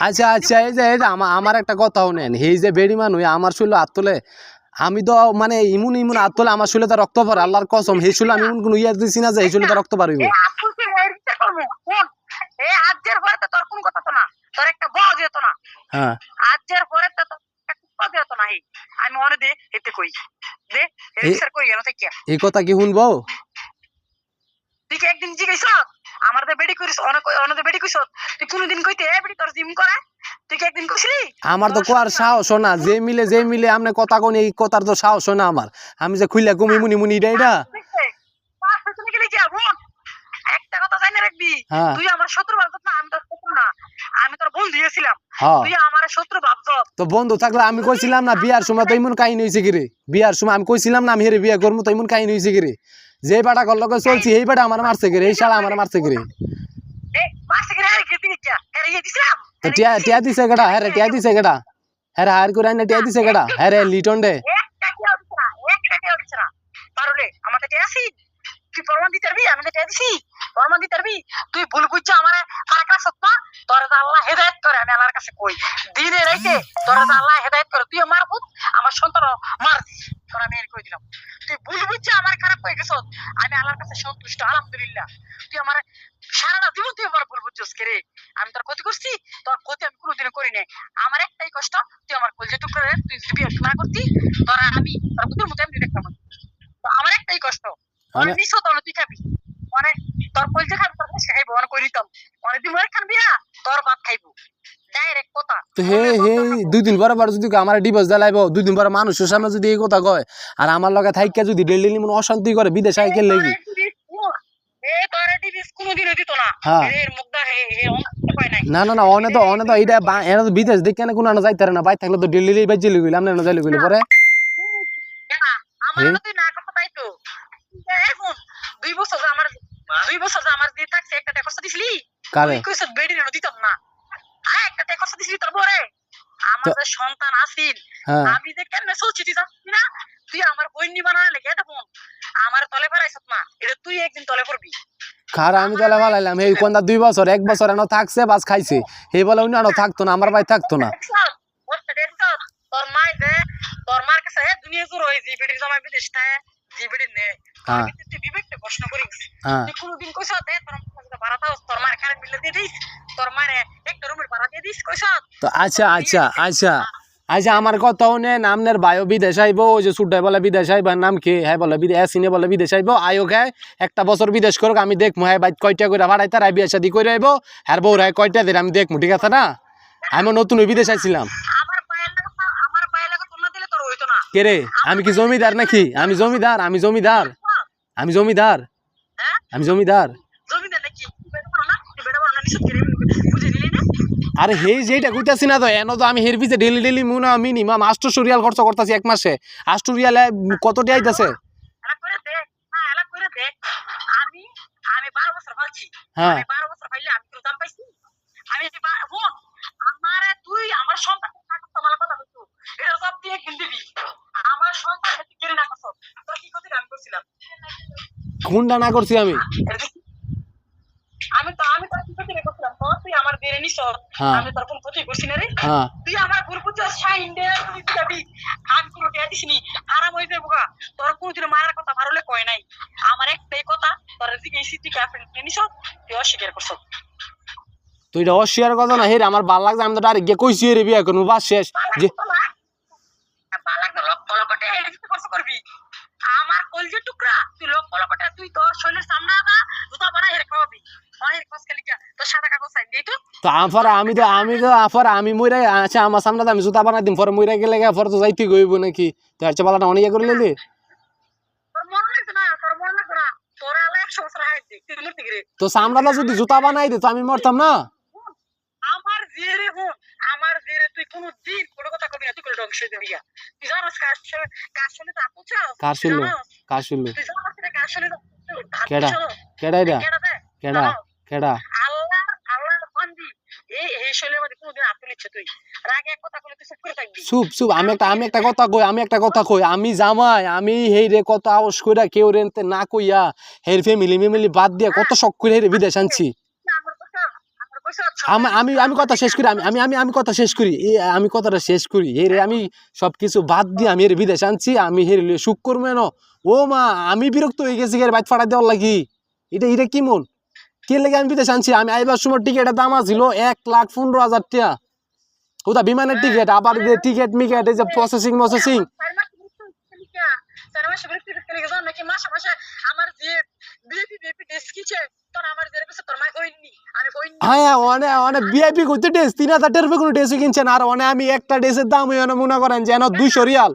আচ্ছা আচ্ছা এই যে এই যে আমার একটা কথাও নেন এই যে বেড়ি মানুষ আমার শুলে হাত তোলে আমি তো মানে ইমুন ইমুন হাত তোলে আমার শুলে রক্ত পড়ে আল্লাহর কসম। সেই শুলে আমি ইমুন কোনো ইয়া দিছি না যে এই শুলে রক্ত পারব কথা হ্যাঁ। আজকের পরে তো। আমি মনে দে এতে কই? দে কই এই কথা কি শুনব? তুই কি একদিন জিজ্ঞেস আমার তো বেডি করিস অনেক অনেক বেডি কইস তুই কোনদিন কইতে এ বেডি তোর জিম করে? তুই কি একদিন কইছিলি? আমার তো কোয়ার সাহস না যে মিলে যে মিলে আপনি কথা কোন এই কথার তো সাহস না আমার। আমি যে খুইলা ঘুমি মুনি মুনি এটা এটা কি? একটা কথা জানি রাখবি হ্যাঁ। তুই আমার শত্রু না আমি তোর শত্রু না। আমি তোর বন্ধু হ্যাঁ। তুই আমার শত্রু তো বন্ধু থাকলে আমি কইছিলাম না বিয়ার সময় তো ইমন কাহিনী হয়েছে কিরে বিয়ার সময় আমি কইছিলাম না আমি হেরে বিয়া করব তো ইমন কাহিনী হয়েছে কিরে যে বেটা কল লগে চলছি এই বেটা আমার মারছে কিরে এই শালা আমার মারছে গিয়া আরে ইয়ে টিয়া টিয়া দিছে কেডা? হ্যাঁ টিয়া দিছে কেডা? হ্যাঁ রে করে আইনা টিয়া দিছে কেডা? হ্যাঁ রে লিটন দিছ তুই প্রমাণ দিতে পারবি? দিছি। প্রমাণ দিতে পারবি তুই ভুল বুঝছ আমারে? আর কাছে সত্য? তোর আল্লাহ হেদায়েত করে আমি আল্লাহর কাছে কই। দিনে রাইতে তোর আল্লাহ হেদায়েত করে। তুই আমার পুত আমার সন্তান মার। তোর আমি কই দিলাম। তুই ভুল বুঝছ আমার খারাপ কই গেছ? আমি আল্লাহর কাছে সন্তুষ্ট আলহামদুলিল্লাহ। তুই আমার সারাটা জীবন তুই আমার ভুল বুঝছস কে রে? আমি তোর ক্ষতি করছি তোর ক্ষতি আমি কোনোদিনও করি নাই। আমার একটাই কষ্ট তুই আমার কলজে টুকরো রে, তুই যদি না করতি তোর আমি তোর কুতুর মতো এমনি দেখতাম। আমার একটাই কষ্ট। অনেক নিছ তুই খাবি। তোর তোর খাইবো অনেক মরে খান বিয়া তোর ভাত খাইবো। ডাইরেক্ট কথা। হে হে দুই দিন পরে পরে যদি আমার ডিভোর্স দিলাইব দুই দিন পরে মানুষের সামনে যদি এই কথা কয় আর আমার লগে থাইকা যদি ডেলি মনে অশান্তি করে বিদেশে আইকে লেগি। না। হ্যাঁ। না না না অনে তো অনে তো এইটা এনে তো বিদেশ দেখে না কোনো যাইতে না। বাই থাকলে তো ডেলি আমরা যাইলে পরে? আমার হে? না তুই তাই তো এখন দুই বছর আমার দুই বছর যে আমার দিয়ে থাকছে একটা দিছিলি? কারে? কইছ বেডি রেনো দিতাম না একটা দিছিলি তোর বরে আমার যে সন্তান আসিল হ্যাঁ। আমি যে কেন চলছি তুই জানিস না? তুই আমার বইনি বানালে লেগে এটা বোন। আমার তলে ফেরাইছ না এটা তুই একদিন তলে পড়বি খার আমি ভালাইলাম এই কোনটা দুই বছর এক বছর এনে থাকছে বাস খাইছে। এই বলে অন্য আনো থাকতো না আমার ভাই থাকতো না। তোর মাই যে তোর মার কাছে দুনিয়া জোর হয়ে যে বিদেশ থাকে নে হ্যাঁ। তুই বিবেকটা প্রশ্ন করিস হ্যাঁ। তুই কোনদিন কইছ তে তোর ভাড়া থাকস তোর মার খারাপ বিলে দিয়ে দিস তোর মারে একটা রুমের ভাড়া দিয়ে দিস কইছ তো আচ্ছা আচ্ছা আচ্ছা। আচ্ছা আমার কথাও নেন আপনার বায়ো বিদেশ আইব ওই যে সুড্ডাই বলে বিদেশ নাম কি? হ্যাঁ বলে বিদেশ সিনে বলে বিদেশ আইব আয়ো খায় একটা বছর বিদেশ করুক আমি দেখব হ্যাঁ বাইক কয়টা করে ভাড়াই তার বিয়ে শাদি করে আইব হ্যাঁ বউ রায় কয়টা দিন আমি দেখব ঠিক আছে না? আমি নতুন ওই বিদেশ আইছিলাম আমার পায়ের লাগা আমার পায়ের লাগা তোর না দিলে তোর হইতো না কে রে? আমি কি জমিদার নাকি? আমি জমিদার আমি জমিদার। আমি জমিদার। আমি জমিদার। আরে হে যেটা কইতাছি না তো এনো তো আমি হের পিছে ডেলি ডেলি মুনা মিনিমাম আষ্টশো রিয়াল খরচ করতেছি এক মাসে। আষ্ট রিয়ালে কতটি আইতাছে? হ্যাঁ এলা করে দে। আমি আমি বারো বছর পালছি হ্যাঁ। আমি আমার তুই আমার সন্তান এটা সব দিয়ে একদিন আমার সন্তান কেড়ে না করছ। তোর কি ক্ষতি? আমি করছিলাম। কোনটা না করছি আমি। আমি তো আমি তোর কি ক্ষতি করছিলাম? তো তুই আমার বেড়ে নিছ হ্যাঁ। আমি তোর কোন ক্ষতি করছি না রে। হ্যাঁ। তুই আমার গুরুপুত্র সাইন দে তুই যাবি? আমি কোনো টিয়া দিসনি আরাম হয়ে যাব গা। তোর কোনদিন মারার কথা ভারলে কয় নাই। আমার একটাই কথা তোর দিকে এসি তুই কাফেন নিছ তুই অস্বীকার করছ। তুই এটা অস্বীকার কথা না হেরে আমার ভালো লাগছে আমি তো ডাইরেক্ট গিয়ে কইছি রে বিয়া করব বাস শেষ। যে লক্ষ লক্ষ টাকা খরচ করবি। আমার কলজে টুকরা তুই লক্ষ লক্ষ টাকা তুই তোর শরীরের সামনে আবা জুতা বানাই হেরে খাওয়াবি। তো আফার আমি তো আমি তো আফার আমি আচ্ছা আমার সামনে তো আমি জুতা বানাই দিম পরে মইরা গেলে তো যাইতে গইব নাকি? তো আচ্ছা পালাটা অনেক ইয়ে করে তো যদি জুতা বানাই দিত আমি মরতাম না? আমার জেরে আমার জেরে তুই কোনো দিন কোনো কথা কবি না তুই ধ্বংস। তুই জানোস কার সঙ্গে কার সঙ্গে তো আপু চাস কার শুনলো কার শুনলো তুই জানোস এটা কার সঙ্গে তো আপু চাস? কেডা? কেডা এটা কেডা কেডা জানোস? আল্লাহ বান্দি এই এই শৈলের মধ্যে কোনোদিন আপু নিচ্ছে তুই রাগে এক কথা বলে তুই চুপ করে থাকবি চুপ চুপ আমি একটা আমি একটা কথা কই আমি একটা কথা কই আমি জামাই আমি হেই রে কত আওস কইরা কেউ রে না কইয়া হের ফ্যামিলি মেমিলি বাদ দিয়া কত শখ করে হেরে বিদেশ আনছি না, আমার কথা আমার কইছো আমি আমি কথা শেষ করি, আমি আমি আমি আমি কথা শেষ করি। এ, আমি কথাটা শেষ করি। এই রে, আমি সব কিছু বাদ দিয়ে আমি এর বিদেশ আনছি, আমি হের সুখ করব না ও মা, আমি বিরক্ত হয়ে গেছি এর বাইক ফাটা দেওয়ার লাগি। এটা এটা কি মন? কে লেগে আমি বিদেশ আনছি? আমি আইবার সময় টিকিটের দাম আছিল এক লাখ পনেরো হাজার টাকা ওটা বিমানের টিকিট আবার টিকিট মিকেট এই যে প্রসেসিং প্রসেসিং চার মাসে বিরক্তি করতে লেগে যাও, নাকি মাসে মাসে আমার যে বিএপি বিএপি ডেস্ক হ্যাঁ অনেক অনেক ভিআইপি করতে ড্রেস তিন হাজার টাকার কোনো ড্রেসই কিনছেন আর অনেক আমি একটা ড্রেসের দাম ওই মনে করেন যেন দুইশো রিয়াল।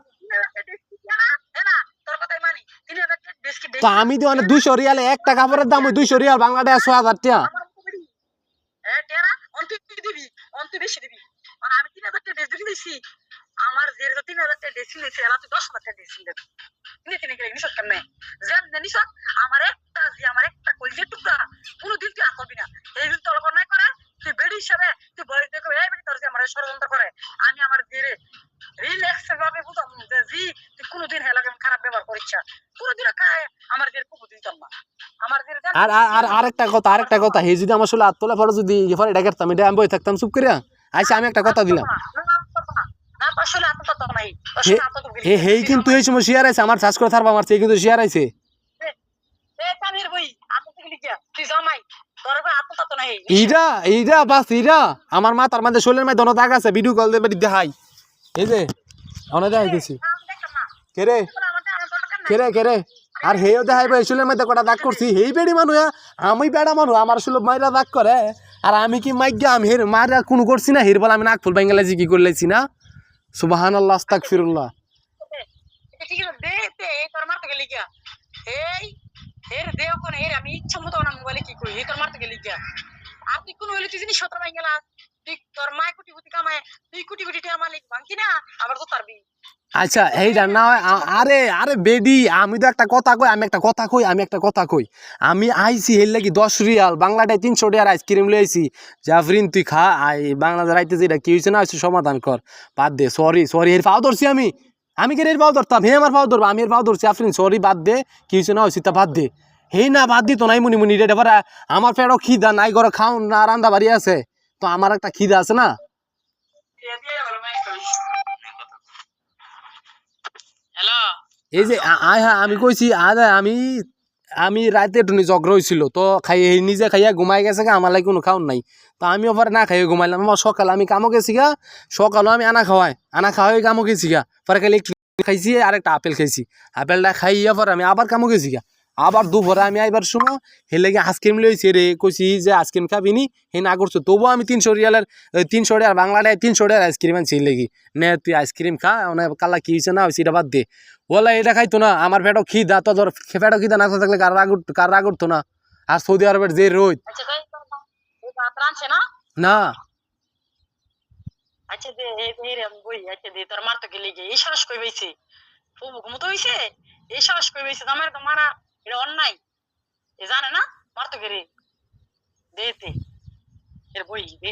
তো আমি তো অনেক দুইশো রিয়ালে একটা কাপড়ের দাম ওই দুইশো রিয়াল বাংলাদেশ ছয় হাজার টাকা। দিবি, বেশি দিবি। আমি তিন হাজার টাকা ড্রেস দিয়েছি। আমার রেট তিন হাজার টাকা ড্রেস এরা তুই দশ হাজার টাকা ড্রেস কিনে দে। কিনে কিনে কেমনে? যেমনে নিছত, আমার একটা যে আমার একটা কলিজার টুকরা, কোনোদিন তুই আর করবি না। এই দিন তোর অন্যায় করে, তুই বেডি হিসাবে, তুই বয়স দেখো, এই বেডি তোর যে আমার ষড়যন্ত্র করে। আমি আমার যে রে, relax ভাবে বুঝাম যে জি, তুই কোনোদিন হেলাকে খারাপ ব্যবহার করিস না। কোনোদিনও খায় আমার যে কুকু দিতাম না। আর আর আর আরেকটা কথা আরেকটা কথা হে যদি আমার আসলে আত্মলা পরে যদি এবার এটা করতাম এটা আমি বই থাকতাম চুপ করে আচ্ছা আমি একটা কথা দিলাম হেই কিন্তু এই সময় শেয়ার আছে আমার চাষ করে থারবা আমার সেই কিন্তু শেয়ার আছে। ইরা ইরা বাস ইরা আমার মা তার মধ্যে দাগ আছে ভিডিও কল দিয়ে দেখাই। এই যে অনেক দেখাই দিছি। আমি দেখতাম না। কে রে? তোর আমার দেখানোর দরকার নাই। কে রে কে রে? আর হেও মধ্যে কটা দাগ করছি। হেই বেড়ি মানুষ আমি বেড়া মানুষ আমার শুলো মাইরা দাগ করে। আর আমি কি মাইগা আমি হের মারা কোনো করছি না হের বলে আমি নাক ফুল বাঙ্গালাজি কি করলেছি না? সুবাহান আল্লাহ আস্তাক ফিরুল্লাহ আমি ইচ্ছা মতো না মোবাইলে কি করি, তোর মারতে গেলি গিয়া। আর তুই কোন হইলে তুই জিনিস সতেরো ভাই গেলা না? আচ্ছা আ- আরে আরে বেডি, আমি তো একটা কথা কই, আমি একটা কথা কই, আমি একটা কথা কই। আমি লাগি দশ রিয়াল, বাংলাটায় তিনশো আইসক্রিম জাফরিন তুই খা, আই, বাংলাদেশ কি হয়েছে না সমাধান কর। বাদ দে সরি সরি এর পাও ধরছি আমি। আমি কেন এর পাও ধরতাম? হে আমার পাও ধরবো, আমি এর পাও ধরছি, আফরিন সরি বাদ দে, কি হয়েছে না হয়েছে তা বাদ দে। হেই না, বাদ দিত নাই, মুনি মুনি পারা আমার পেটও খিদা, নাই ঘরে খাও না রান্দা বাড়ি আছে। তো আমার একটা খিদা আছে না? এই যে আ- আয় হ্যাঁ আমি কইছি আরে আমি আমি রাতে একটু জগ্র হয়েছিল তো খাই নিজে খাইয়া ঘুমাই গেছে গা আমার লাগে কোনো খাওয়ান নাই। তো আমি ওপরে না খাইয়ে ঘুমাইলাম আমার সকালে আমি কামো গেছি গা সকালে আমি আনা খাওয়াই আনা খাওয়াই কামো গেছি গা। পরে খালি একটু খাইছি আর একটা আপেল খাইছি। আপেলটা খাইয়া পরে আমি আবার কামো গেছি গা। আবার দুপুরে আমি আইবার সময় হে লেগে আইসক্রিম লইছি রে। কইছি যে আইসক্রিম খাবি নি? হে না করছ। তবুও আমি তিনশো রিয়ালের তিনশো টাকার বাংলাটায় তিনশো টাকার আইসক্রিম আনছি লেগে। নে তুই আইসক্রিম খা মানে কালা কি হয়েছে না হয়েছে এটা বাদ দে। ওলা এটা খাইতো না আমার পেটও খিদা তো ধর পেটও খিদা না থাকলে কার রাগ কার রাগ উঠতো না? আর সৌদি আরবের যে রোদ। আচ্ছা না? আচ্ছা দে এই রে আমি বই আচ্ছা দে তোর মারতে গেলি গিয়ে এই সাহস কই বইছে ফুবু ঘুমতো হইছে? এই সাহস কই বইছে আমার তো মারা এটা অন্যায়। এ জানে না? মারতে গেলে দে দে এর বই দে।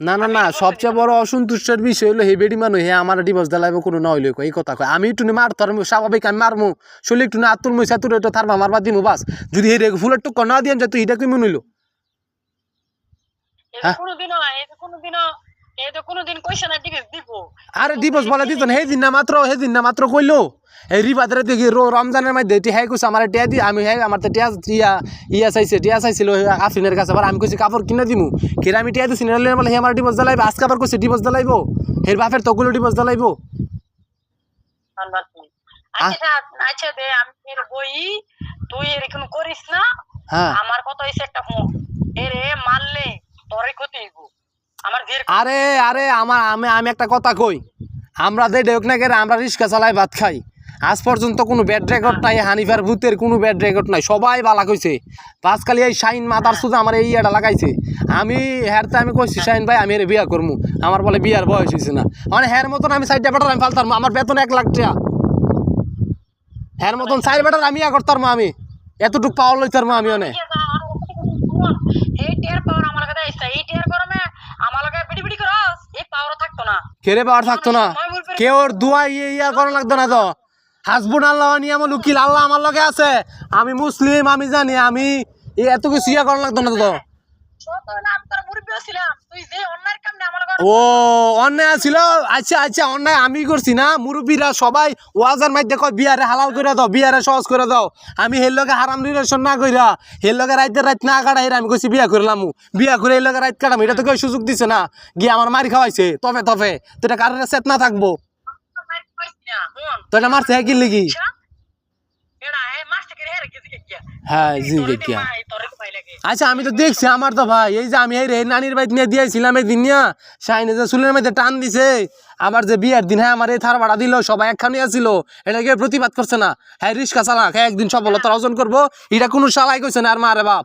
না না না সবচেয়ে বড় অসন্তুষ্টের বিষয় হলো হে বেডি মানুষ হে আমার ডিভোর্স দিলাইব কোনো না হইলে এই কথা কয়। আমি একটু মার তোর স্বাভাবিক আমি মারমু। শরীর একটু না আতুর মই সাতুর এটা থারবা মারবা দিমু বাস। যদি হে ফুলের টুক না দিয়াম যে তুই এটা কি মনে হইল হ্যাঁ? কোনোদিনও কোনোদিনও আরে ডিভোর্স বলে দিত না দিন না মাত্র হে দিন না মাত্র কইলো। এই রিবাদরে দেখি রমজানের মধ্যে টি হ্যাঁ কইছে আমার টিয়া দি আমি হ্যাঁ আমার তো টিয়া টিয়া ইয়া চাইছে টিয়া চাইছিল আফরিনের কাছে আবার আমি কইছি কাপড় কিনে দিমু। কেরা আমি টিয়া দিছি বলে হে আমার ডিভোর্স দিলাইব আজকে আবার কইছে ডিভোর্স দিলাইব হের বাপের তগুলো ডিভোর্স দিলাইব আচ্ছা আচ্ছা দে আমি এর বই তুই এরকম করিস না। হ্যাঁ। আমার কথা হইছে একটা হুঁ এরে মারলে তোরে ক্ষতি হইব। আরে আরে আমার আমি আমি একটা কথা কই। আমরা যে ডেক না করে আমরা রিক্সা চালাই ভাত খাই। আজ পর্যন্ত কোনো ব্যাড রেকর্ড নাই হানিফার ভূতের কোনো ব্যাড রেকর্ড নাই। সবাই বালা কইছে। পাঁচকালি এই শাইন মাতার সুদা আমার এই ইয়েটা লাগাইছে। আমি হ্যারতে আমি কইছি শাইন ভাই আমি এর বিয়া করব আমার বলে বিয়ার বয়স হয়েছে না। মানে হ্যার মতন আমি সাইডটা বেটার আমি ফালতাম আমার বেতন এক লাখ টাকা। হ্যার মতন সাইড বেটার আমি ইয়া করতাম আমি। এতটুক পাওয়ার লইতার আমি অনেক এই টের পাওয়ার আমার কাছে আইসা এই টের গরমে আমার লগে বিড়ি বিড়ি করস এই পাওয়ার থাকতো না। কেড়ে পাওয়ার থাকতো না। কে ওর দুয়া ইয়ে ইয়া করা লাগতো না তো। হাসবুন আল্লাহ নিয়ামল উকিল আল্লাহ আমার লগে আছে। আমি মুসলিম আমি জানি আমি এত কিছু ইয়া করা লাগতো না তো। ও, অন্যায় ছিল? আচ্ছা আচ্ছা অন্যায় আমি করছি না। মুরব্বীরা সবাই ওয়াজার মাধ্যমে কয়, বিয়ারে হালাল করে দাও, বিয়ারে সহজ করে দাও। আমি হের লগে হারাম রিলেশন না কইরা, হের লগে রাইতে রাত না কাটা হের আমি কইছি বিয়া করলাম বিয়া করে এই লগে রাত কাটাম, এটা তো কেউ সুযোগ দিছে না। গিয়ে আমার মারি খাওয়াইছে তবে তবে তো এটা কারণে সেট না থাকব। তো এটা মারছে হ্যাঁ কি? লিগি আচ্ছা এডা হে মাস্টার কে হেরে গেছে কে হ্যাঁ জি দেখিয়া আচ্ছা আমি তো দেখছি আমার তো ভাই এই যে আমি এই রে নানির বাড়ি নিয়ে দিয়েছিলাম এই দিন নিয়া। শাইনে যে চুলের মধ্যে টান দিছে আবার যে বিয়ের দিন হ্যাঁ আমার এই থার ভাড়া দিল সবাই একখানে আসছিল এটা প্রতিবাদ করছে না। হ্যাঁ রিক্সা চালাক হ্যাঁ একদিন সফলতা অর্জন করব। এটা কোনো শালাই কইছে না আর মারে বাপ।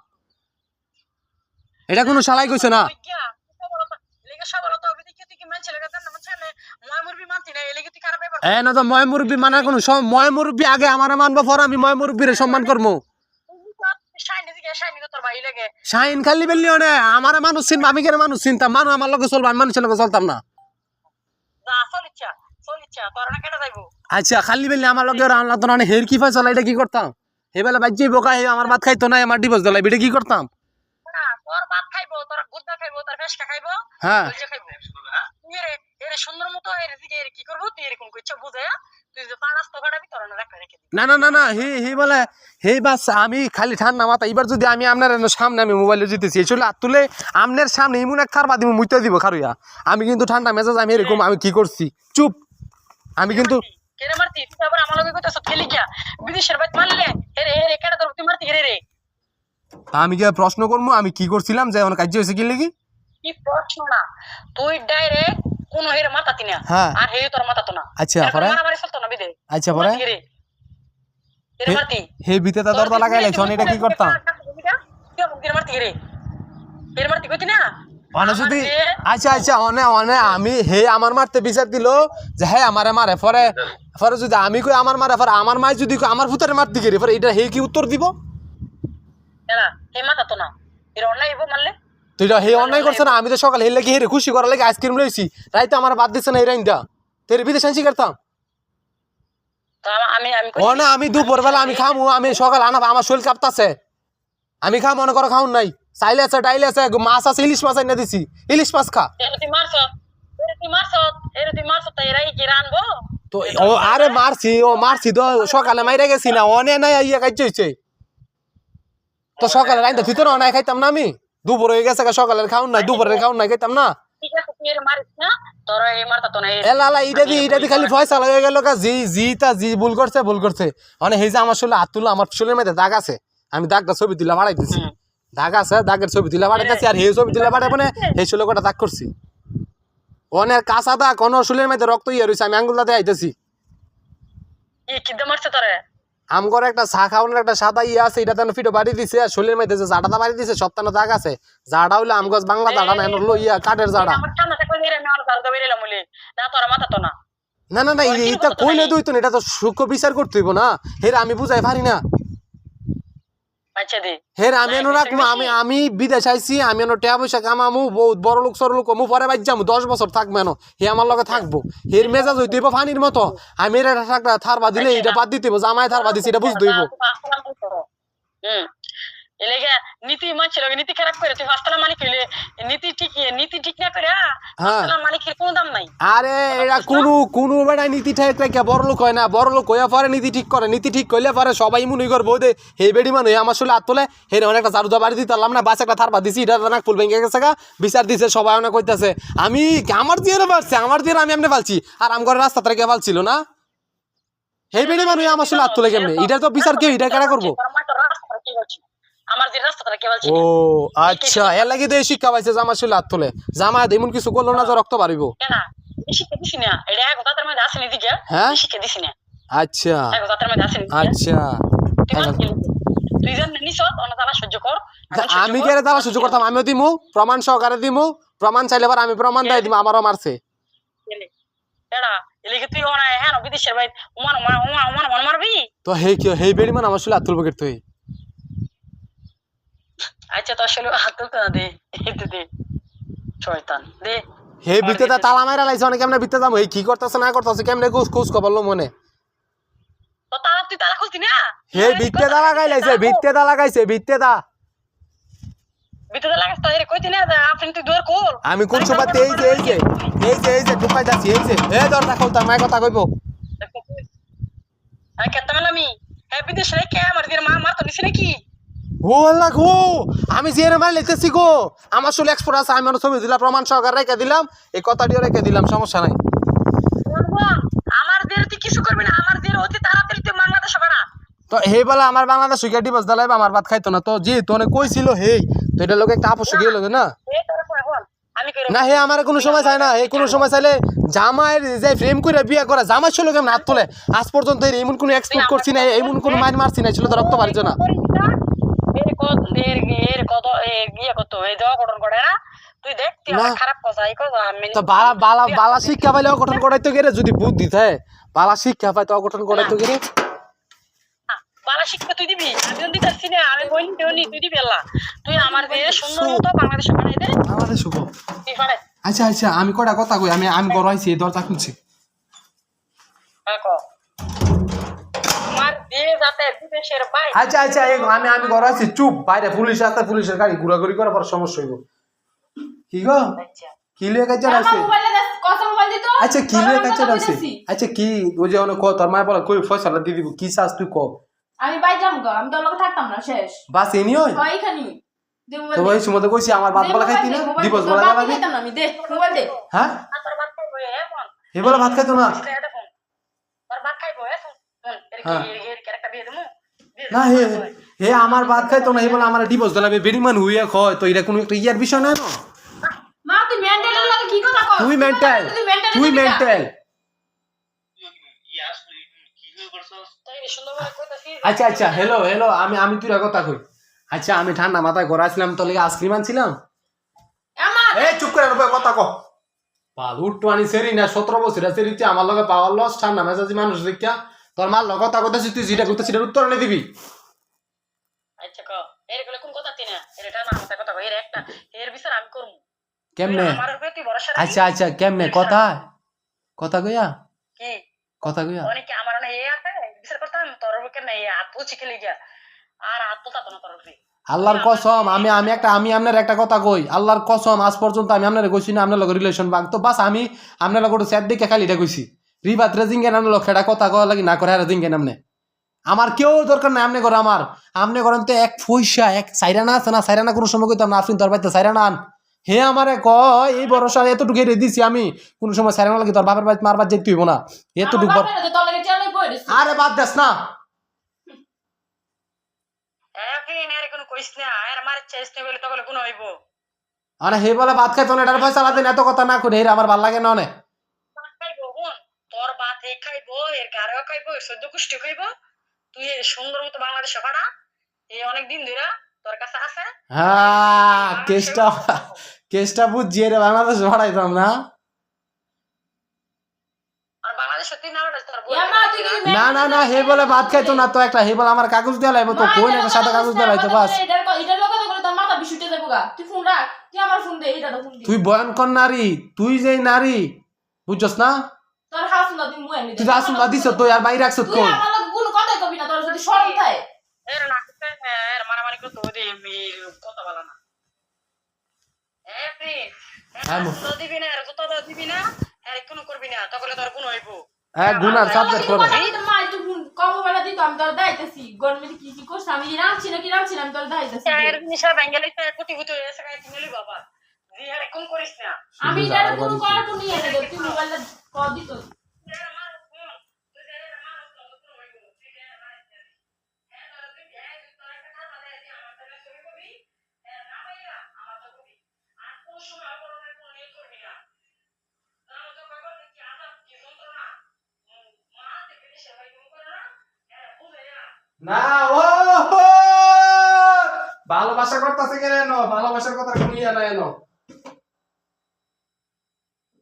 এটা কোনো শালাই কইছে না। জান না তো ময় মুরব্বী মানার কোনো ময় মুরব্বী আগে আমার মানবো পর আমি ময় মুরব্বীরে সম্মান করব। শাইন খালি বেললি অনে আমার মানুষ চিনবো আমি কেন মানুষ চিনতাম মানুষ আমার লগে চলবো আমি মানুষের লগে চলতাম না। আচ্ছা খালি বেলি আমার লগে রান্না তো না হের কি ফয়সালা এটা কি করতাম? এবেলা বাজ্যে বোকা হে আমার ভাত খাইতো না আমার ডিভোর্স দিলাই বেটা কি করতাম? হ্যাঁ। সুন্দর মতো কি করব তুই এরকম কইছা বুঝে? না না না না হে হে বলে হে বাস আমি খালি ঠান্ডা মাথা এবার যদি আমি আপনার সামনে আমি মোবাইলে জিতেছি এই চলে হাত তুলে আপনার সামনে ইমন এক মুইতে দিব আমি কিন্তু ঠান্ডা মেজাজ আমি এরকম আমি কি করছি? চুপ। আমি কিন্তু আমি কি আর প্রশ্ন করব? আমি কি করছিলাম যে আমার কাজ হয়েছে কি লেগে? কি প্রশ্ন না? তুই ডাইরেক্ট কোন হেরে মাতাতি না হ্যাঁ। আর হে তোর মাতাতো না আচ্ছা, পরে? মারামারি চলতো না বিদে? আচ্ছা পরে? হে- মারতি। হে বিতে তা দরদা লাগাই এটা কি করতাম? মারতি এরে মারতি কইতি না? যদি আচ্ছা আচ্ছা অনে অনে আমি হে আমার মারতে বিচার দিল যে হ্যাঁ আমারে মারে পরে পরে যদি আমি কই আমার মারে পরে আমার মাই যদি কই আমার ভূতারে মারতে গেরি পরে এটা হে কি উত্তর দিব? এরা হে মাতাতো না এর অন্যায় হইবো মারলে? তো এটা হে অন্যায় করছে না আমি তো সকালে হে লেগে হেরে খুশি করার লেগে আইসক্রিম লইছি। রাইতে আমার বাদ দিচ্ছে না এই রাইনটা। তেরে বিদেশ আনছি করতাম। আমি আমি ও না আমি দুপুর বেলা আমি খামু আমি সকাল আনা আমার শরীর কাঁপতাছে। আমি খা মনে করো খাউন নাই। চাইলে আছে ডাইলে আছে মাছ আছে ইলিশ মাছ আইনা দিছি। ইলিশ মাছ খা। তুই তুই তুই তাই তো ও আরে মারছি ও মারছি তো সকালে মাইরে গেছি না অনে নাই ইয়ে কাজ হইছে। তো সকালে রাইন্দা তুই তো অনায় খাইতাম না আমি? দুপুর হয়ে গেছে সকালের খাউন নাই দুপুরের খাউন নাই খাইতাম না। না না আমি দাগটা ছবি তুলে বাড়াই দিছি। দাগ আছে দাগের ছবি তুলে বাড়াইতেছি আর এই ছবি তুলে মানে এই শুলে কটা দাগ করছি। অনেক কাঁচা দাগ কোনো শুলের মধ্যে রক্ত ইয়ে রয়েছে আমি আঙ্গুল দাতে আইতেছি। কি মারছে তোরে? আম করে একটা চা খাওয়ানোর একটা সাদা ইয়ে আছে এটা তেন ফিটো বাড়ি দিছে আর শরীরের মধ্যে যে জাডাটা বাড়ি দিছে সপ্তাহ দাগ আছে। জাডা হইলে আম গাছ বাংলা জাডা না হলো ইয়া কাঠের জাডা না না। না এটা কইলে? দুই তো এটা তো সুখ বিচার করতে হইব না। হের আমি বুঝাই পারি না। হের আমি এনো রাখব আমি আমি বিদেশ আইছি আমি এনো টাকা পয়সা কামামু বহুত বড় লোক সর লোক মু পরে বাইর যাব দশ বছর থাকব এনো হে আমার লগে থাকব হের মেজাজ হইতে দিব পানির মতো আমি এটা একটা থার বা দিলে এটা বাদ দিতে জামাই থার বা দিছি এটা বুঝ হুম এলেগে নীতি মানছিল নীতি খারাপ করে তুই হাসতালা মালিক হইলে নীতি ঠিক নীতি ঠিক না করে হ্যাঁ। হাসতালা মালিকের কোনো দাম নাই। আরে এরা কোনো কোনো বেড়ায় নীতি ঠিক রেখে বড় লোক হয় না বড় লোক হইয়া পরে নীতি ঠিক করে নীতি ঠিক করলে পরে সবাই মনে করব দে হে বেড়ি মানে আমার শুলে হাত তোলে হে অনেকটা চারু দা বাড়ি দিতাম না বাস একটা থার দিছি এটা না ফুল ভেঙে গেছে গা বিচার দিছে সবাই অনেক কইতাছে আমি আমার দিয়ে পারছে আমার দিয়ে আমি এমনি পালছি আর আম করে রাস্তা থেকে পালছিল না? হে বেড়ি মানে আমার শুলে হাত তোলে কেমনে? এটা তো বিচার কেউ এটা কেনা করব? আমার যে রাস্তাটা ও আচ্ছা এর লাগি তো এই শিক্ষা পাইছে শুলে হাত তোলে। জামা এমন কিছু করল না যে রক্ত বাড়িব কেনা শিখে দিছি না। এটা এক দাঁতের মধ্যে আসেনি দিকে। হ্যাঁ? শিখে দিছি না। আচ্ছা। এক দাঁতের মধ্যে আসেনি আচ্ছা। মান কি? তারা সহ্য আমি করতাম? আমিও দিমু প্রমাণ সহকারে দিমু প্রমাণ চাইলে আমি প্রমাণ দেয় দিমু আমারও মারছে। এলে। তুই ওনা হ্যাঁ তো হে কি হে বেড়ি মানে আমার শুলে হাত তুলবো তুই? আচ্ছা তো আসলে হাত তুলতে না দে এতে দে। শয়তান দে। হে তালা মাইরা লাইছে অনেক কেমনে যাব। এই কি করতেছে না করতেছে কেমনে খবর লো মনে? তো তারা তুই তারা খুলতি না? হে বিতে দা লাগাই লাইছে দা লাগাইছে বিতে দা ভিতরে লাগাস তো এর কইতি না আপনি তুই দূর আমি কোন সময় এই যে এই যে এই যে এই যে ঢুকাই যাচ্ছি এই যে। এ দরজা খোল তার কথা কইবো। আমি কেতে মেলামি হ্যাঁ বিদেশ রে কে আমার মা মার তো নিছি নাকি? ও আল্লাহ গো আমি যে লেতেছি গো। আমার চলে এক্সপোর্ট আছে আমি ছবি দিলাম প্রমাণ সহকার রেখে দিলাম। এই কথাটিও রেখে দিলাম সমস্যা নাই। বলব আমার দের তুই কিছু করবি না আমার দের অতি তাড়াতাড়ি তুই বাংলাদেশ হবে না। তো হে বলে আমার বাংলাদেশ সুইকা ডিভোর্স দিলাই আমার ভাত খাইতো না। তো জি তো কইছিল এটা লোক একটা আপস গিয়ে লোকে না? হে আমার কোনো সময় চাই না এই কোনো সময় চাইলে জামাইয়ের যে ফ্রেম করে বিয়ে করে জামাই ছিল কেমন হাত তোলে? আজ পর্যন্ত এর এমন কোনো এক্সপোর্ট করছি না এমন কোনো মাইন মারছি না ছিল তো রক্ত বাড়িছে না? এর এর এর কত ইয়ে কত এই দেওয়া গঠন করে না? তুই দেখ তুই খারাপ কথা এই কথা আমি তো বালা বালা বালা শিক্ষা পাইলে অগঠন করাইতো গেলে যদি বুদ্ধি থাকে বালা শিক্ষা পাইতো অগঠন করাইতো গেলে বালা শিক্ষা তুই দিবি? আমি তো দিতেছি না আমি বলি দেওনি তুই দিবি আল্লাহ। তুই আমার দিয়ে সুন্দর মতো বাংলাদেশে বানাই দে। আমাদের শুভ। তুই পারে আচ্ছা আচ্ছা আমি কটা কথা কই? আমি আমি বড় হয়েছি দরজা খুলছি। হ্যাঁ ক। আচ্ছা আচ্ছা আমি আমি ঘর আছি চুপ বাইরে পুলিশ আছে পুলিশের গাড়ি ঘোরাঘুরি করার পর সমস্যা হইব। কি গো? আচ্ছা। কি লিয়ে কাছে আমার আছে আচ্ছা কি তোর লিয়ে কাছে আছে আচ্ছা কি ওই যে অনেক তোর মায় বলে কই দিয়ে দিব কি চাস তুই ক? আমি বাই যাম গো আমি তোর লগে থাকতাম না শেষ। বাস এনি এখানি তো দে। ওই সময় তো কইছি আমার বাদ দে বলা খাইতি না? দিবস বলা না আমি দে মোবাইল দে। হ্যাঁ? আর তোর বাদ খাইবো বলে ভাত খাইতো না? তোর বাদ খাইবো এখন ফোন এর কি। এর এর কি একটা বিয়ে দেবো? দিয়ে না হে হে আমার ভাত খাইতো না হে বলে আমার ডিভোর্স দিলাবে বেরিমান হইয়া কয় তো এটা কোনো একটা ইয়ার বিষয় না না তুই মেন্টালের লগে কি কথা কস? তুই মেন্টাল তুই মেন্টাল তুই মেন্টাল তাই রে, সুন্দর করে কইতাছি। আচ্ছা আচ্ছা হ্যালো হ্যালো আমি আমি তুই কথা কই। আচ্ছা আমি ঠান্ডা মাথায় ঘরে আসলাম তো লেগে আইসক্রিম আনছিলাম। এই চুপ করে কথা কো। পাল উঠটো আনি সেরি না সতেরো বছর সেরিতে আমার লগে পাওয়ার লস ঠান্ডা মেজাজি মানুষ দেখা তোর মার লগে কথা কইতাছিস তুই যেটা কইতাছিস সেটার উত্তর এনে দিবি। আচ্ছা ক এরগুলো কোন কথা তিনা? এর এটা না আমার কথা কই এর একটা এর বিচার আমি করব। কেমনে? আমার উপরে তুই ভরসা। আচ্ছা আচ্ছা কেমনে? কথা? কথা কইয়া? কি? কথা কইয়া? অনেকে আমার না এ আছে বিচার করতাম তোর উপরে না এই আত্ম চিকেলে গিয়া। আর আত্ম তাতো না তোর উপরে। আল্লাহর কসম আমি আমি একটা আমি আপনার একটা কথা কই। আল্লাহর কসম আজ পর্যন্ত আমি আপনার কইছি না আপনার লগে রিলেশন বাং তো বাস আমি আপনার লগে স্যার দেখে খালি এটা কইছি। রিবাত রেজিঙ্গে নাম লোক এটা কথা কওয়া লাগি না করে আর জিঙ্গে নামনে। আমার কেউ দরকার নাই আপনি করে আমার। আপনি করেন তো এক পয়সা এক সাইরানা আছে না? সাইরানা কোনো সময় কইতাম না আপনি তোর বাড়িতে সাইরানা আন। হে আমারে কয় এই ভরসা এতটুকু রে দিছি আমি। কোন সময় সাইরানা লাগি তোর বাপের বাড়িতে মারবার যেতে হইব না। এতটুকু আরে বাদ দেস না। একই এর কোনো কইস না আর আমার চেস নে বলে তখন হইব। আরে হে বলে ভাত খাইতো না এটার পয়সা লাদেন এত কথা না করে আমার ভালো লাগে না অনেক ভাত খাইবো হুন তোর ভাত এ খাইবো এর খাইবো এর সদ্য কুষ্টি খাইবো। তুই সুন্দর মতো বাংলাদেশে এই অনেক দিন ধরে তোর কাছে আছে। হ্যাঁ কেসটা কেসটা বুঝিয়ে রে বাংলাদেশ ভাড়াইতাম না। আর বাংলাদেশ সত্যি না না। না না হে বলে ভাত খাইতো না তো একটা হে বলে আমার কাগজ দেওয়া লাগবে তো কই না সাদা কাগজ দেওয়া লাগতো বাস। তুই ফোন রাখ তুই আমার ফোন দে এটা তো ফোন দি। তুই ভয়ঙ্কর নারী তুই যে নারী বুঝছস না? তুই মুয়ে নি। তুই আসুন না দিছ তুই আর বাইরে রাখছ কোন কোনো কবি না তোর যদি শরম থাকে। এর না এর মারামারি করতে কথা বলা না। হ্যাঁ, তো তো হ্যাঁ গুনার সাবজেক্ট করো। দিত আমি তোর দাইতেছি। গরমে কি কি করছ আমি রাঁধছি না কি আমি তোর দাইতেছি। এর বেঙ্গলি তো কোটি এসে তুমি বাবা। জি হ্যাঁ কোন করিস না। আমি এটার কোনো করা তো তো তো তুমি এর বুঝে না, ও! ভালোবাসা করতেছে কেন এনো ভালোবাসার কথা কোনো ইয়া না। এনো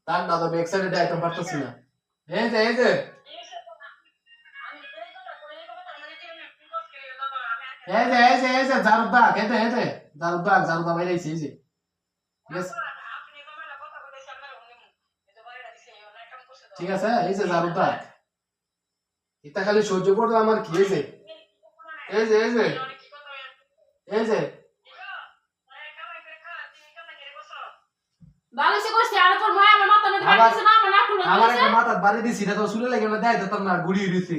তার না তো ব্যাক সাইডে আইটেম পারতেছি না। এই যে এই যে এই যে এই যে এই যে জারুদ দাগ এই যে জারুদ জারুদ বাইরে আইছে, এই যে Yes, ঠিক আছে এই যে জারুদ এটা খালি সহ্য করলে আমার কি এই যে এই যে এই যে। এই যে। ভালো সে করছে আর ভাই আমার মাথা আবার- না? আমার একটা মাথার বাড়ি দিছি এটা তো শুনে লাগে না দেয় তো না গুড়ি দিছি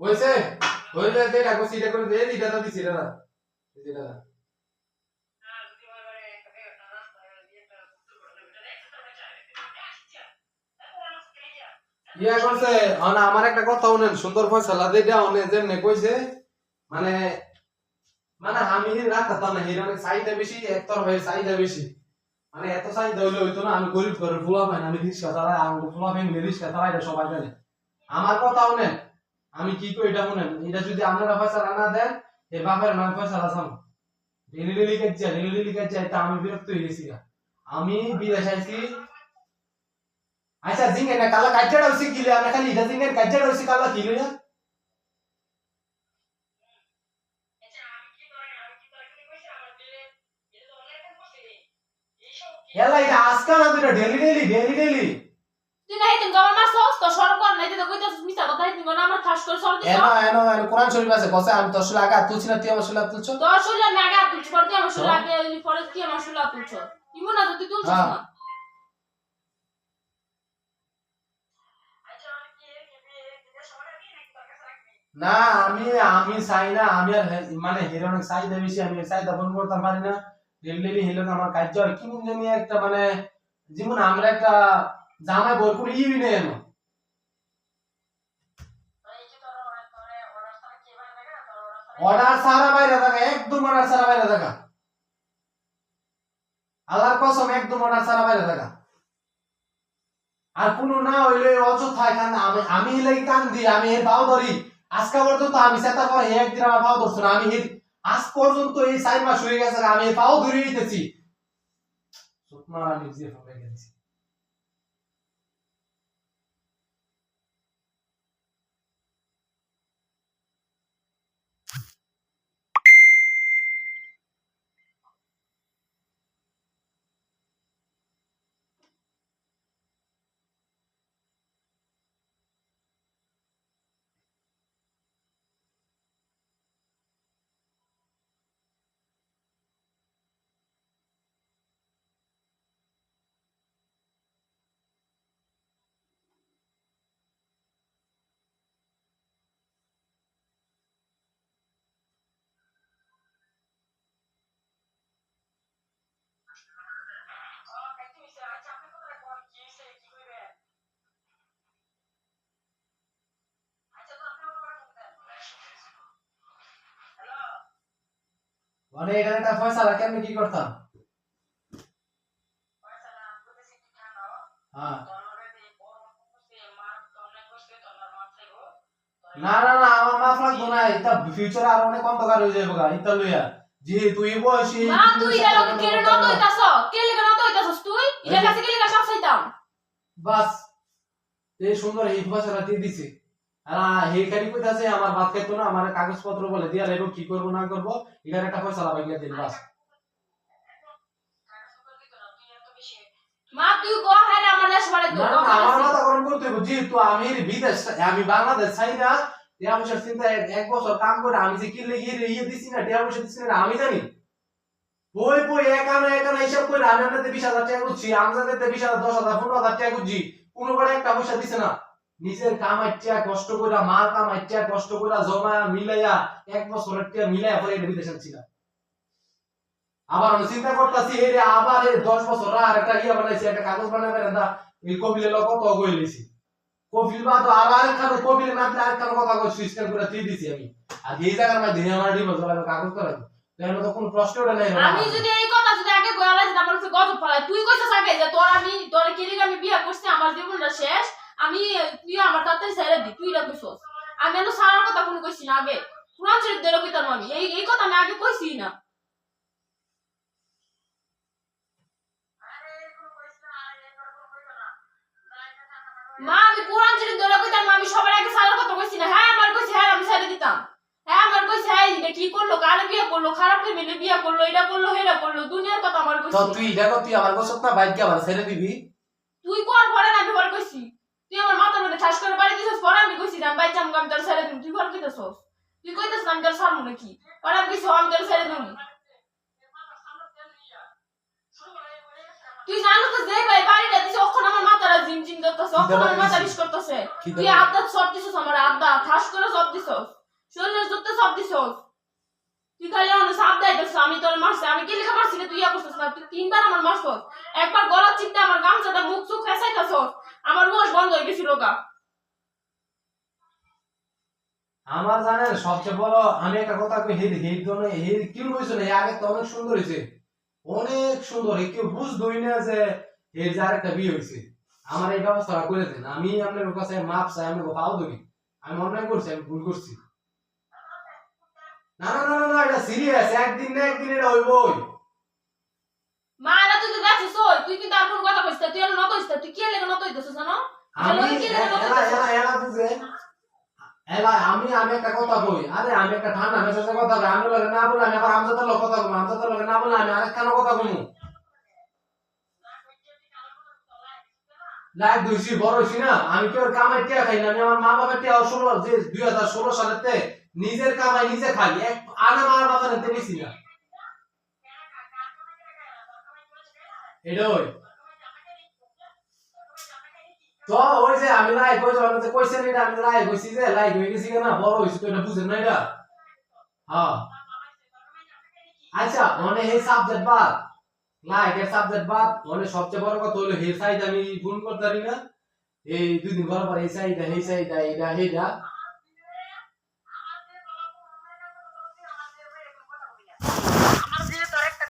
হয়েছে? হয়েছে এটা করছি এটা করে দিয়ে এটা তো দিছি না না ইয়া? করছে আমার একটা কথা শুনেন সুন্দর ফয়সালা দেটা অনে যেমনে কইছে মানে মানে আমি রাখতাম না হির চাহিদা বেশি একতর হয়ে চাহিদা বেশি। মানে এত চাহিদা হইলে হইতো না, আমি গরিব ঘরের ফুলা পাই না, আমি রিক্সা চালাই আমি ফুলা পাই রিক্সা চালাই সবাই জানে। আমার কথা শুনেন আমি কি কই এটা শুনেন? এটা যদি আপনারা ফয়সালা না দেন, এ বাপের নাম ফয়সালা সাম ডেলি ডেলি কাজ এটা আমি বিরক্ত হয়ে গেছি আমি বিদেশ আইছি। আচ্ছা জিঙ্গে না, কালা কাজটা হইছে কি লে আমরা খালি এটা জিঙ্গের কাজটা হইছে, কালা এলা এটা না তো ডেলি ডেলি ডেলি ডেলি তুই না হেতিন গবার মাস হস তো সর কর কইতাছ মিছা কথা হেতিন গনা আমার ঠাস করে সর দিছ। এনো এনো এনো কোরআন শরীফ আছে কসে আমি তোর শুলে আগা তুলছি না তুই আমার শুলে তুলছ? তোর শুলে আগে তুই পড়তে আমার শুলে আগে পরে তুই আমার শুলে তুলছ। না তুই তুলছিস হ্যাঁ। না। না আমি আমি চাই না আমি আর মানে হিরো অনেক চাহিদা বেশি আমি চাহিদা পূরণ করতে পারি না। ডেলি ডেলি হিরো আমার কাজ হয় কেমন জানি একটা মানে যেমন আমরা একটা জামাই বই করে ইউই নেই এনো। অর্ডার সারা বাইরে থাকা একদম অর্ডার সারা বাইরে থাকা। আল্লাহর কসম একদম অর্ডার সারা বাইরে থাকা। আর কোনো না হইলে অযথা কান আমি আমি লাগি কান দি আমি এর পাও ধরি। আজকে পর্যন্ত আমি সেটা পরে একদিন আমার পাও ধরছো না আমি আজ পর্যন্ত এই চার মাস হয়ে গেছে আমি পাও ধরে নিতেছি সুতমা আমি যে হবে গেছি। মানে এখানে একটা ফয়সালা কেমনে কি করতাম? হ্যাঁ। না না না আমার মাফ লাগবো না এটা ফিউচার আর অনেক অন্ধকার হয়ে যাবে গা এটা লইয়া। যেহেতু এই বয়সে মা তুই এটা লোকে কেড়ে নত হইতাছ কে লেগে নত হইতাছস তুই? এটা কাছে কে লেগে সব চাইতাম। বাস এই সুন্দর এই দিয়ে দিছে। আর হে কইতাছে আমার ভাত খাইতো না আমার কাগজপত্র বলে দিয়া লাগবো কি করব না করব এখানে একটা ফসলা বাইকে দিন বাস। মা তুই গো হ্যাঁ আমার লাশ বাড়ি না না, আমার মাথা গরম করতে হবে যেহেতু আমি বিদেশ আমি বাংলাদেশ চাই না টিয়া পয়সার চিন্তা এক- বছর কাম করে আমি যে কিনলে গিয়ে ইয়ে দিছি না টিয়া পয়সা দিছি না আমি জানি। বই বই একানো একানো এইসব করে আমি আপনাদের বিশ হাজার টাকা করছি আমাদের বিশ হাজার দশ হাজার পনেরো হাজার টাকা করছি কোনোবারে একটা পয়সা দিছে না। নিজের কামাইটা কষ্ট করে মাল কামাইটা কষ্ট করে জমা মিলাইয়া এক বছরের টাকা মিলাইয়া পরে এটা বিদেশে ছিলাম আবার আমি চিন্তা করতেছি, এই রে আবার এই দশ বছর আর একটা ইয়ে বানাইছি, একটা কাগজ বানাবে না, এই কপিলের লোক কত গই লইছি কপিল বা তো আর আরেকখানে কপিলের মাত্র আরেকখানে কথা কইছি স্ক্যান করে তুই দিছি আমি। আর এই জায়গার মধ্যে আমার ডিভোর্স বলে কাগজ করে এর মতো কোনো প্রশ্ন ওটা নাই আমি যদি এই কথা যদি আগে কইলা যেতাম আমার কাছে গজব ফলাই তুই কইছস আগে যে তোর আমি, তোর কে লেগে আমি বিয়ে করছি, আমার জীবনটা শেষ। আমি তুই আমার তাতে ছেড়ে দি তুই এটা কইছস। আমি এত সারার কথা কোনো কইছি না আগে। কোরআন শরীফ দিলে কইতাম আমি। এই এই কথা আমি আগে কইছি না। মা আমি কোরআন শরীফ দিলে কইতাম আমি সবার আগে সারার কথা কইছি না। হ্যাঁ আমার কইছি হ্যাঁ আমি ছেড়ে দিতাম। হ্যাঁ আমার কইছে হ্যাঁ এটা কি করল? কারে বিয়ে করল? খারাপ করে মিলে বিয়ে করল? এটা করল হেটা করল? দুনিয়ার কথা আমার তো কইছি। তুই দেখো তুই আমার বসত না বাইক আবার ছেড়ে দিবি। তুই কর পরে না আমি পরে কইছি। তুই আমার মাথার মধ্যে ঠাস করে বাড়ি দিছস পরে আমি কইছি ভাই জাম আমি তোর ছেড়ে তুই কইতেছস? তুই কইতেছ আমি তোর সামনে নাকি? পরে আমি কিছু আমি তোর ছেড়ে তুই জানো তো যে ভাই বাড়িটা দিছে ওখানে আমার মাথাটা জিম জিম করতেছে ওখানে আমার মাথা বিষ করতেছে। তুই আড্ডা সব দিছস আমার আড্ডা ঠাস করে সব দিছস। শরীরের সব দিছস। তুই খালি আমার সাপ দেয়তেছ আমি তোর মারছি। আমি কি লেখা মারছি তুই ইয়া করছিস না? তুই তিনবার আমার মারছস। একবার গলার চিপতে আমার গামছাটা মুখ চুখ ফেসাইতেছস। আমার মুখ বন্ধ হয়ে গেছিল গা। আমার জানেন সবচেয়ে বড় আমি একটা কথা কই হেড হেড দনে হেড কি কইছ না আগে তো অনেক সুন্দর হইছে অনেক সুন্দর কেউ বুঝদই না যে এর যে আরেকটা বিয়ে হইছে আমার এই ব্যবস্থাটা করে দেন আমি আপনার কাছে মাপ চাই আমি পাও ধরি। আমি অনলাইন করছি আমি ভুল করছি। না না না না, এটা সিরিয়াস একদিন না একদিন এটা হইবই। দেখছিস ওই তুই কিন্তু আর কোন কথা কইছিস না, তুই এর নত হইছিস তুই কি লেগে নত হইতেছিস জানো? আমি এলা কি এ- লেগে নত এলা হইতেছিস? এলা এলা বুঝে এলা আমি আমি একটা কথা কই আরে আমি একটা ঠান্ডা মেজাজে কথা কই আমি লাগে না বলে আমি আবার আমজাদের লগে কথা কই আমজাদের লগে না বলে আমি আরেক কেন কথা কমু? লাইক দুইছি বড় হইছি না আমি কি ওর কামাই টিয়া খাই না? আমি আমার মা বাবার টিয়া ষোলো যে দুই হাজার ষোলো সালেতে নিজের কামাই নিজে খাই এক আনা মার বাবার নিছি না। এডই তো ওই যে আমি লাই কইছি আমি যে কইছেন এটা হয়ে গেছি না বড় হইছি এটা বুঝেন না এটা? হ্যাঁ। আচ্ছা মানে এই সাবজেক্ট বাদ। লাইক এর সাবজেক্ট বাদ মানে সবচেয়ে বড় কথা হলো হে সাইড আমি ফোন করতে পারি না। এই দুই দিন পর পর এই সাইড এই সাইড এইটা এইটা